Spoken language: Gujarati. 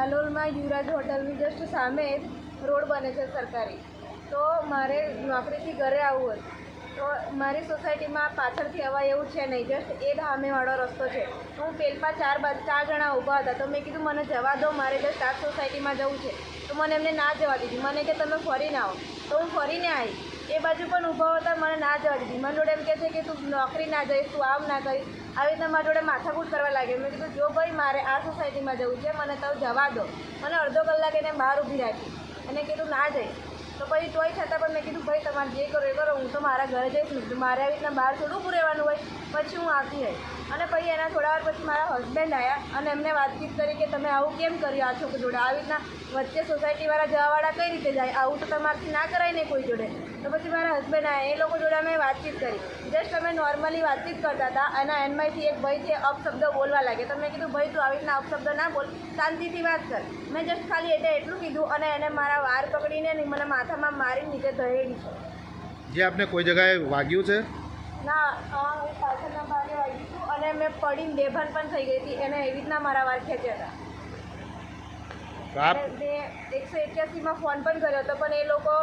હાલોલમાં યુવરાજ હોટલની જસ્ટ સામે જ રોડ બને છે સરકારી. તો મારે નોકરીથી ઘરે આવવું હોય. તો મારી સોસાયટીમાં પાછળથી અવાય એવું છે નહીં જસ્ટ એ સામેવાળો રસ્તો છે. હું પેલમાં ચાર બાજુ, ચાર જણા ઊભા હતા. તો મેં કીધું, મને જવા દો, મારે જસ્ટ આ સોસાયટીમાં જવું છે. તો મને એમને ના જવા દીધી. મને કે, તમે ફરીને આવો. તો હું ફરીને આવી એ બાજુ પણ ઊભા હતા મને ના જવા દીધી મને જોડે એમ કહે છે કે તું નોકરી ના જઈશ, તું આમ ના કરીશ. આવી રીતના મારા જોડે માથાકૂટ કરવા લાગે મેં કીધું, જો ભાઈ, મારે આ સોસાયટીમાં જવું છે, મને તો જવા દો. મને અડધો કલાક એને બહાર ઊભી રાખી અને કીધું, ના જઈશ. તો પછી તોય છતાં પણ મેં કીધું, ભાઈ, તમારે જે કરો એ કરો, હું તો મારા ઘરે જઈશ ને મારે આવી રીતના બહાર થોડું ઊભું રહેવાનું હોય, પછી હું આવતી રહી અને પછી એના થોડા વાર પછી મારા હસબન્ડ આવ્યા અને એમને વાતચીત કરી કે, તમે આવું કેમ કર્યું આ છોકરી જોડે? આવી રીતના વચ્ચે સોસાયટીવાળા જવાવાળા કઈ રીતે જાય? આવું તો તમારાથી ના કરાય ને કોઈ જોડે. તો પછી મારા હસબન્ડ આવ્યા, એ લોકો જોડે અમે વાતચીત કરી. જસ્ટ અમે નોર્મલી વાતચીત કરતા હતા અને એનમાંથી એક ભાઈ છે અપશબ્દ બોલવા લાગે તો મેં કીધું ભાઈ તું આવી રીતના અપશબ્દ ના બોલ. શાંતિથી વાત કર. મેં જસ્ટ ખાલી એટલે એટલું કીધું અને એને મારા વાર પકડીને ને મને માથામાં મારી નીચે ધરેલી છે. જે આપને કોઈ જગાએ વાગ્યું છે? ના હા હું પાછળના ભાગે વાગી છું અને મેં પડીને બેભાન પણ થઈ ગઈ હતી. એને એવી રીતના મારા વાર ખેંચ્યા હતા. મેં એકસો એક્યાસીમાં ફોન પણ કર્યો હતો પણ એ લોકો